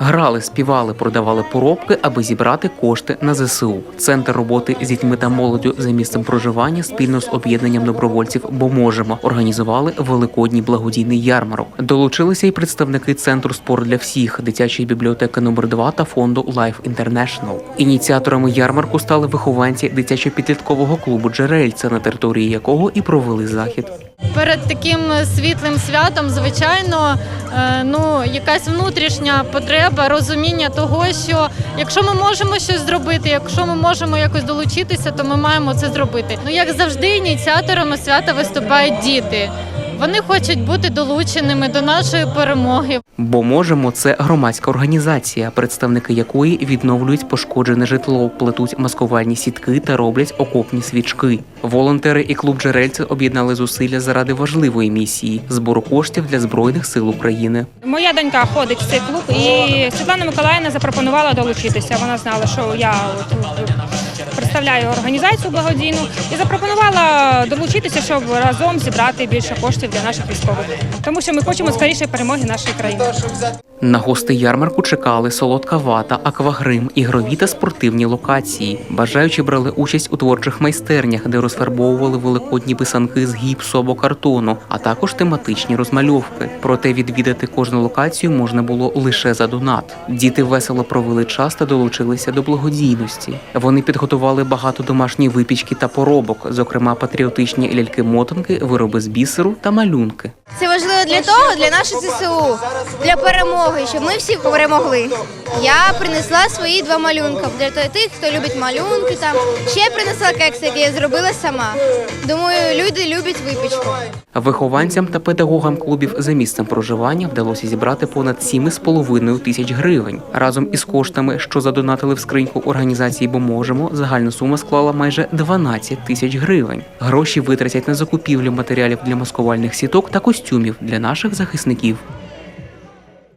Грали, співали, продавали поробки, аби зібрати кошти на ЗСУ. Центр роботи з дітьми та молоддю за місцем проживання спільно з об'єднанням добровольців Бо можемо організували великодній благодійний ярмарок. Долучилися й представники центру спорт для всіх, дитячої бібліотеки номер 2 та фонду Life International. Ініціаторами ярмарку стали вихованці дитячо-підліткового клубу Джерельця, на території якого і провели захід. Перед таким світлим святом, звичайно, е, ну якась внутрішня потреба, розуміння того, що якщо ми можемо щось зробити, якщо ми можемо якось долучитися, то ми маємо це зробити. Ну як завжди, ініціаторами свята виступають діти. Вони хочуть бути долученими до нашої перемоги. Бо можемо це громадська організація, представники якої відновлюють пошкоджене житло, плетуть маскувальні сітки та роблять окопні свічки. Волонтери і клуб джерельце об'єднали зусилля заради важливої місії збору коштів для збройних сил України. Моя донька ходить в цей клуб, і Світлана Миколаївна запропонувала долучитися. Вона знала, що я от представляю організацію благодійну і запропонувала долучитися, щоб разом зібрати більше коштів для наших військових, тому що ми хочемо скоріше перемоги нашої країни. На гостей ярмарку чекали солодка вата, аквагрим, ігрові та спортивні локації. Бажаючі брали участь у творчих майстернях, де розфарбовували великодні писанки з гіпсу або картону, а також тематичні розмальовки. Проте відвідати кожну локацію можна було лише за донат. Діти весело провели час та долучилися до благодійності. Вони підготували багато домашньої випічки та поробок, зокрема патріотичні ляльки-мотанки, вироби з бісеру та малюнки. Це важливо для того, для наших ЗСУ, для перемоги, щоб ми всі перемогли. Я принесла свої два малюнки для тих, хто любить малюнки. Там ще принесла кекси, які я зробила сама. Думаю, люди люблять випічку. Вихованцям та педагогам клубів за місцем проживання вдалося зібрати понад 7,5 тисяч гривень. Разом із коштами, що задонатили в скриньку організації «Бо можемо», загальна сума склала майже 12 тисяч гривень. Гроші витратять на закупівлю матеріалів для маскувальних сіток та костюмів для наших захисників.